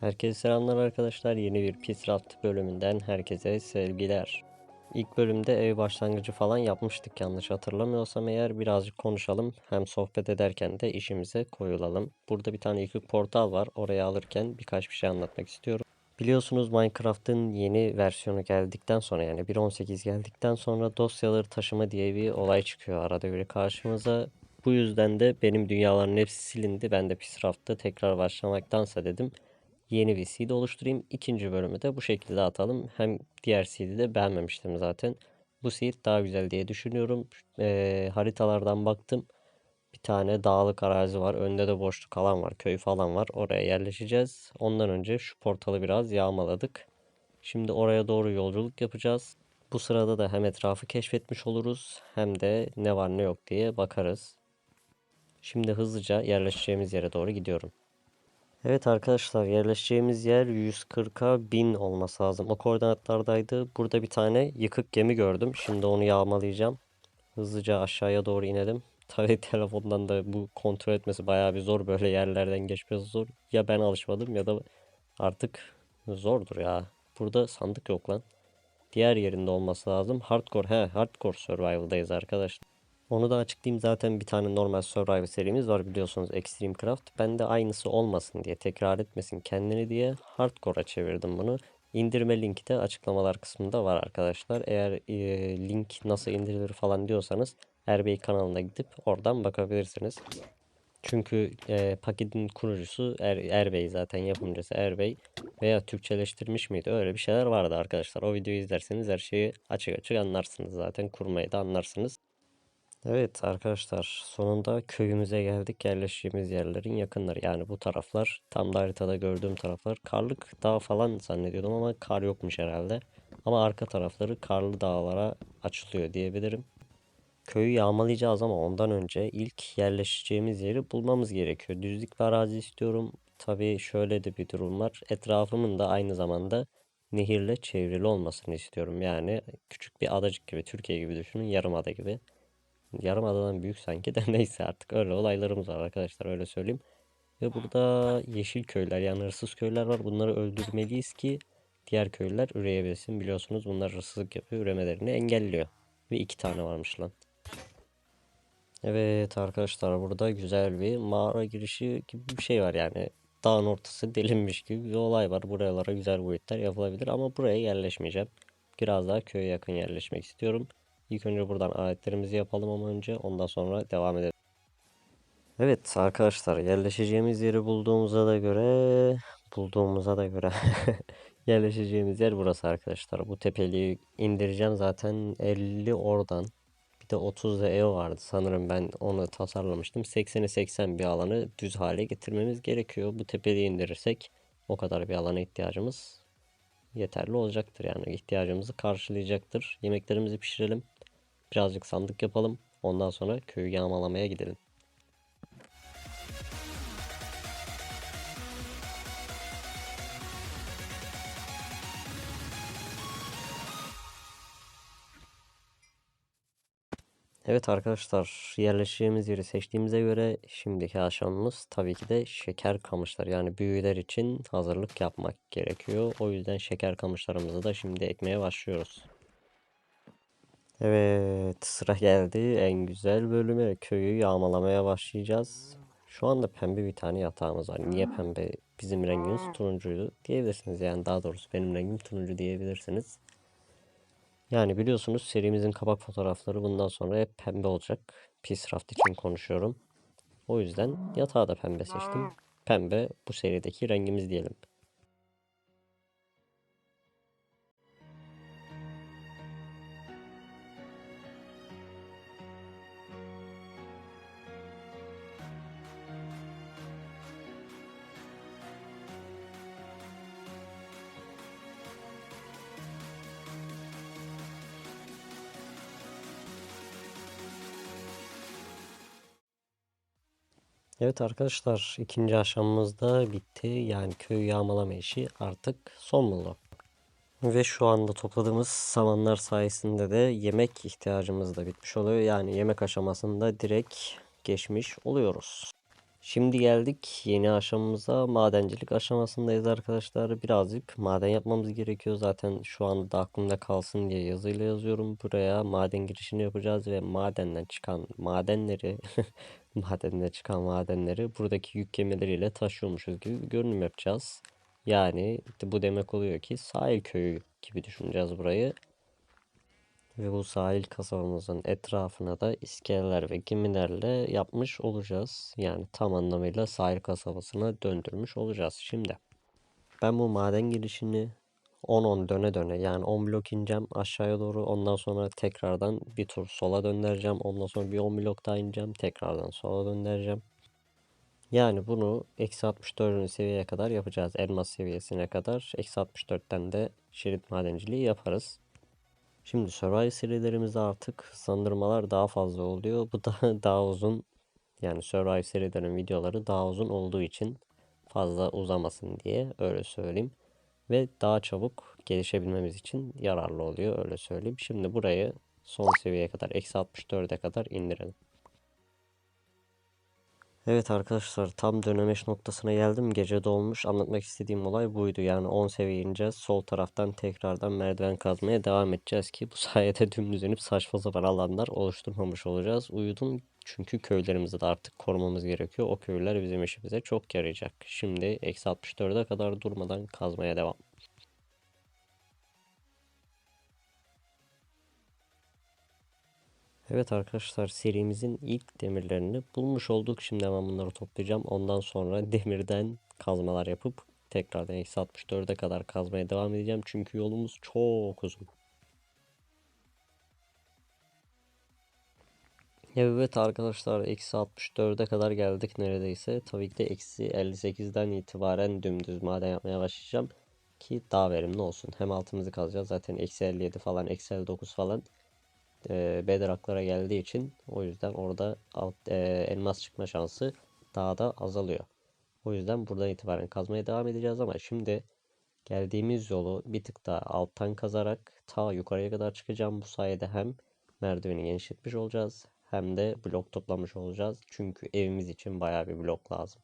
Herkese selamlar arkadaşlar. Yeni bir Pisraft bölümünden herkese sevgiler. İlk bölümde ev başlangıcı falan yapmıştık yanlış hatırlamıyorsam eğer birazcık konuşalım. Hem sohbet ederken de işimize koyulalım. Burada bir tane yıkık portal var. Oraya alırken birkaç bir şey anlatmak istiyorum. Biliyorsunuz Minecraft'ın yeni versiyonu geldikten sonra yani 1.18 geldikten sonra dosyaları taşıma diye bir olay çıkıyor arada böyle karşımıza. Bu yüzden de benim dünyaların hepsi silindi. Ben de Pisraft'ta tekrar başlamaktansa dedim yeni bir seed oluşturayım. İkinci bölümü de bu şekilde atalım. Hem diğer seed'i de beğenmemiştim zaten. Bu seed daha güzel diye düşünüyorum. Eee, haritalardan baktım. Bir tane dağlık arazi var. Önde de boşluk alan var. Köy falan var. Oraya yerleşeceğiz. Ondan önce şu portalı biraz yağmaladık. Şimdi oraya doğru yolculuk yapacağız. Bu sırada da hem etrafı keşfetmiş oluruz hem de ne var ne yok diye bakarız. Şimdi hızlıca yerleşeceğimiz yere doğru gidiyorum. Evet arkadaşlar yerleşeceğimiz yer 140'a 1000 olması lazım. O koordinatlardaydı. Burada bir tane yıkık gemi gördüm. Şimdi onu yağmalayacağım. Hızlıca aşağıya doğru inelim. Tabii telefondan da bu kontrol etmesi bayağı bir zor. Böyle yerlerden geçmesi zor. Ya ben alışmadım ya da artık zordur ya. Burada sandık yok lan. Diğer yerinde olması lazım. Hardcore he hardcore survival'dayız arkadaşlar. Onu da açıklayayım zaten bir tane normal survival serimiz var biliyorsunuz Extreme Craft. Ben de aynısı olmasın diye tekrar etmesin kendini diye hardcore'a çevirdim bunu. İndirme linki de açıklamalar kısmında var arkadaşlar. Eğer e, link nasıl indirilir falan diyorsanız Erbey kanalına gidip oradan bakabilirsiniz. Çünkü e, paketin kurucusu er, Erbey zaten yapımcısı Erbey veya Türkçeleştirmiş miydi öyle bir şeyler vardı arkadaşlar. O videoyu izlerseniz her şeyi açık açık anlarsınız zaten kurmayı da anlarsınız. Evet arkadaşlar sonunda köyümüze geldik yerleştiğimiz yerlerin yakınları yani bu taraflar tam da haritada gördüğüm taraflar karlık dağ falan zannediyordum ama kar yokmuş herhalde ama arka tarafları karlı dağlara açılıyor diyebilirim. Köyü yağmalayacağız ama ondan önce ilk yerleşeceğimiz yeri bulmamız gerekiyor. Düzlük bir arazi istiyorum. Tabii şöyle de bir durum var. Etrafımın da aynı zamanda nehirle çevrili olmasını istiyorum. Yani küçük bir adacık gibi, Türkiye gibi düşünün, yarımada gibi. Yarımadadan büyük sanki de neyse artık öyle olaylarımız var arkadaşlar öyle söyleyeyim. Ve burada yeşil köyler yani hırsız köyler var. Bunları öldürmeliyiz ki diğer köylüler üreyebilsin. Biliyorsunuz bunlar hırsızlık yapıyor, üremelerini engelliyor. Ve iki tane varmış lan. Evet arkadaşlar burada güzel bir mağara girişi gibi bir şey var yani. Dağın ortası delinmiş gibi bir olay var. Buralara güzel boyutlar yapılabilir ama buraya yerleşmeyeceğim. Biraz daha köye yakın yerleşmek istiyorum. İlk önce buradan aletlerimizi yapalım ama önce ondan sonra devam edelim. Evet arkadaşlar yerleşeceğimiz yeri bulduğumuza da göre bulduğumuza da göre yerleşeceğimiz yer burası arkadaşlar. Bu tepeliği indireceğim zaten 50 oradan. Bir de 30 da ev vardı sanırım ben onu tasarlamıştım. 80'e 80 bir alanı düz hale getirmemiz gerekiyor. Bu tepeliği indirirsek o kadar bir alana ihtiyacımız yeterli olacaktır yani ihtiyacımızı karşılayacaktır. Yemeklerimizi pişirelim. Birazcık sandık yapalım. Ondan sonra köyü yağmalamaya gidelim. Evet arkadaşlar yerleşeceğimiz yeri seçtiğimize göre şimdiki aşamamız tabii ki de şeker kamışları yani büyüler için hazırlık yapmak gerekiyor. O yüzden şeker kamışlarımızı da şimdi ekmeye başlıyoruz. Evet sıra geldi en güzel bölüme köyü yağmalamaya başlayacağız. Şu anda pembe bir tane yatağımız var. Niye pembe? Bizim rengimiz turuncuydu diyebilirsiniz. Yani daha doğrusu benim rengim turuncu diyebilirsiniz. Yani biliyorsunuz serimizin kapak fotoğrafları bundan sonra hep pembe olacak. Pisraft için konuşuyorum. O yüzden yatağı da pembe seçtim. Pembe bu serideki rengimiz diyelim. Evet arkadaşlar ikinci aşamamız da bitti. Yani köy yağmalama işi artık son buldu. Ve şu anda topladığımız samanlar sayesinde de yemek ihtiyacımız da bitmiş oluyor. Yani yemek aşamasında direkt geçmiş oluyoruz. Şimdi geldik yeni aşamamıza. Madencilik aşamasındayız arkadaşlar. Birazcık maden yapmamız gerekiyor. Zaten şu anda da aklımda kalsın diye yazıyla yazıyorum. Buraya maden girişini yapacağız ve madenden çıkan madenleri madenden çıkan madenleri buradaki yük gemileriyle taşıyormuşuz gibi bir görünüm yapacağız. Yani bu demek oluyor ki sahil köyü gibi düşüneceğiz burayı. Ve bu sahil kasabamızın etrafına da iskeleler ve gemilerle yapmış olacağız. Yani tam anlamıyla sahil kasabasına döndürmüş olacağız. Şimdi ben bu maden girişini 10-10 döne döne yani 10 blok ineceğim aşağıya doğru. Ondan sonra tekrardan bir tur sola döndüreceğim. Ondan sonra bir 10 blok daha ineceğim. Tekrardan sola döndüreceğim. Yani bunu eksi 64. seviyeye kadar yapacağız. Elmas seviyesine kadar. Eksi 64'ten de şerit madenciliği yaparız. Şimdi Survival serilerimizde artık hızlandırmalar daha fazla oluyor. Bu da daha uzun yani Survival serilerin videoları daha uzun olduğu için fazla uzamasın diye öyle söyleyeyim. Ve daha çabuk gelişebilmemiz için yararlı oluyor öyle söyleyeyim. Şimdi burayı son seviyeye kadar eksi 64'e kadar indirelim. Evet arkadaşlar tam dönemeç noktasına geldim. Gece dolmuş. Anlatmak istediğim olay buydu. Yani 10 seviye ineceğiz. Sol taraftan tekrardan merdiven kazmaya devam edeceğiz ki bu sayede dümdüz inip saçma sapan alanlar oluşturmamış olacağız. Uyudum çünkü köylerimizi de artık korumamız gerekiyor. O köyler bizim işimize çok yarayacak. Şimdi eksi 64'e kadar durmadan kazmaya devam. Evet arkadaşlar serimizin ilk demirlerini bulmuş olduk. Şimdi hemen bunları toplayacağım. Ondan sonra demirden kazmalar yapıp tekrardan eksi 64'e kadar kazmaya devam edeceğim. Çünkü yolumuz çok uzun. Evet arkadaşlar eksi 64'e kadar geldik neredeyse. Tabii ki de eksi 58'den itibaren dümdüz maden yapmaya başlayacağım. Ki daha verimli olsun. Hem altımızı kazacağız. Zaten eksi 57 falan eksi 59 falan e, bedrock'lara geldiği için o yüzden orada alt, e, elmas çıkma şansı daha da azalıyor. O yüzden buradan itibaren kazmaya devam edeceğiz ama şimdi geldiğimiz yolu bir tık daha alttan kazarak ta yukarıya kadar çıkacağım. Bu sayede hem merdiveni genişletmiş olacağız hem de blok toplamış olacağız. Çünkü evimiz için bayağı bir blok lazım.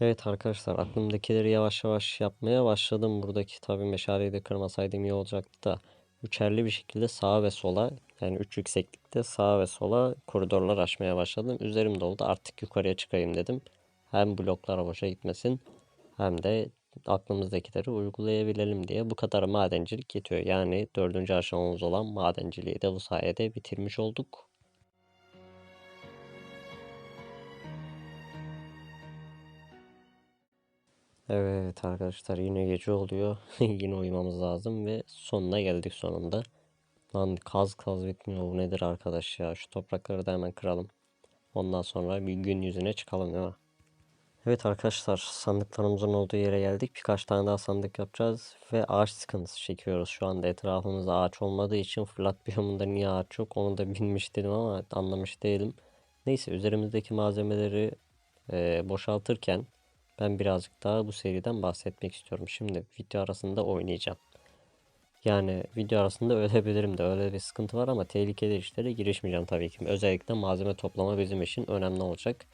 Evet arkadaşlar aklımdakileri yavaş yavaş yapmaya başladım. Buradaki tabii meşaleyi de kırmasaydım iyi olacaktı da üçerli bir şekilde sağa ve sola yani üç yükseklikte sağa ve sola koridorlar açmaya başladım. Üzerim doldu artık yukarıya çıkayım dedim. Hem bloklar boşa gitmesin hem de aklımızdakileri uygulayabilelim diye bu kadar madencilik yetiyor. Yani dördüncü aşamamız olan madenciliği de bu sayede bitirmiş olduk. Evet arkadaşlar yine gece oluyor. yine uyumamız lazım ve sonuna geldik sonunda. Lan kaz kaz bitmiyor bu nedir arkadaş ya. Şu toprakları da hemen kıralım. Ondan sonra bir gün yüzüne çıkalım değil mi? Evet arkadaşlar sandıklarımızın olduğu yere geldik. Birkaç tane daha sandık yapacağız ve ağaç sıkıntısı çekiyoruz. Şu anda etrafımızda ağaç olmadığı için fırlat biyomunda niye ağaç yok onu da bilmiş ama anlamış değilim. Neyse üzerimizdeki malzemeleri e, boşaltırken ben birazcık daha bu seriden bahsetmek istiyorum. Şimdi video arasında oynayacağım. Yani video arasında ölebilirim de öyle bir sıkıntı var ama tehlikeli işlere girişmeyeceğim tabii ki. Özellikle malzeme toplama bizim için önemli olacak.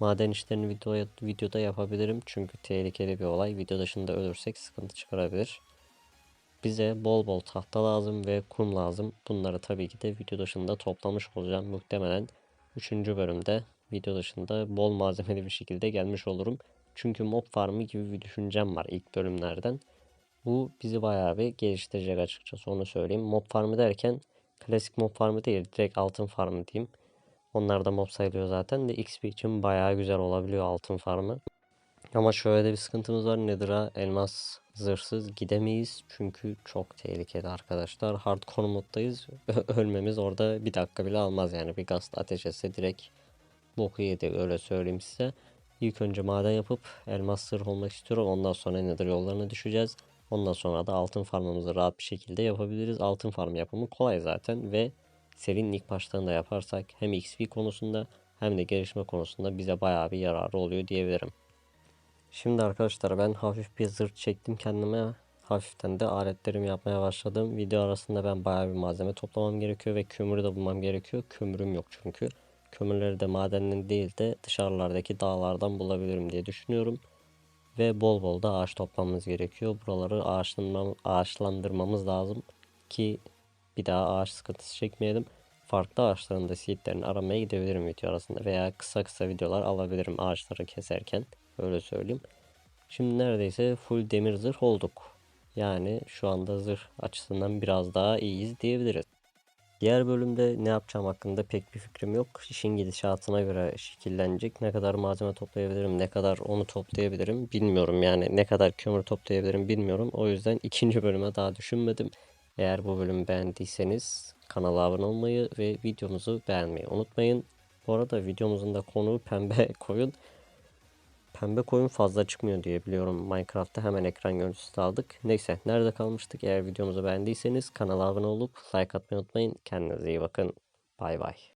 Maden işlerini videoya, videoda yapabilirim çünkü tehlikeli bir olay. Video dışında ölürsek sıkıntı çıkarabilir. Bize bol bol tahta lazım ve kum lazım. Bunları tabii ki de video dışında toplamış olacağım. Muhtemelen 3. bölümde video dışında bol malzemeli bir şekilde gelmiş olurum. Çünkü mob farmı gibi bir düşüncem var ilk bölümlerden. Bu bizi bayağı bir geliştirecek açıkçası onu söyleyeyim. Mob farmı derken klasik mob farmı değil direkt altın farmı diyeyim. Onlar da mob sayılıyor zaten de XP için bayağı güzel olabiliyor altın farmı. Ama şöyle de bir sıkıntımız var. Nether'a elmas zırhsız gidemeyiz. Çünkü çok tehlikeli arkadaşlar. Hardcore moddayız. Ölmemiz orada bir dakika bile almaz yani. Bir gaz ateş etse direkt boku yedi öyle söyleyeyim size. İlk önce maden yapıp elmas sırf olmak istiyorum. Ondan sonra nether yollarına düşeceğiz. Ondan sonra da altın farmımızı rahat bir şekilde yapabiliriz. Altın farm yapımı kolay zaten ve serinin ilk başlarında yaparsak hem XP konusunda hem de gelişme konusunda bize bayağı bir yararı oluyor diyebilirim. Şimdi arkadaşlar ben hafif bir zırh çektim kendime. hafiften de aletlerimi yapmaya başladım. Video arasında ben bayağı bir malzeme toplamam gerekiyor ve kömürü de bulmam gerekiyor. Kömürüm yok çünkü. Kömürleri de madenden değil de dışarılardaki dağlardan bulabilirim diye düşünüyorum. Ve bol bol da ağaç toplamamız gerekiyor. Buraları ağaçlandırmam, ağaçlandırmamız lazım ki bir daha ağaç sıkıntısı çekmeyelim. Farklı ağaçların da seedlerini aramaya gidebilirim video arasında veya kısa kısa videolar alabilirim ağaçları keserken. Öyle söyleyeyim. Şimdi neredeyse full demir zırh olduk. Yani şu anda zırh açısından biraz daha iyiyiz diyebiliriz. Diğer bölümde ne yapacağım hakkında pek bir fikrim yok. İşin gidişatına göre şekillenecek. Ne kadar malzeme toplayabilirim, ne kadar onu toplayabilirim bilmiyorum. Yani ne kadar kömür toplayabilirim bilmiyorum. O yüzden ikinci bölüme daha düşünmedim. Eğer bu bölümü beğendiyseniz kanala abone olmayı ve videomuzu beğenmeyi unutmayın. Bu arada videomuzun da konuğu pembe koyun. Pembe koyun fazla çıkmıyor diye biliyorum Minecraft'ta hemen ekran görüntüsü aldık. Neyse nerede kalmıştık? Eğer videomuzu beğendiyseniz kanala abone olup like atmayı unutmayın. Kendinize iyi bakın. Bay bay.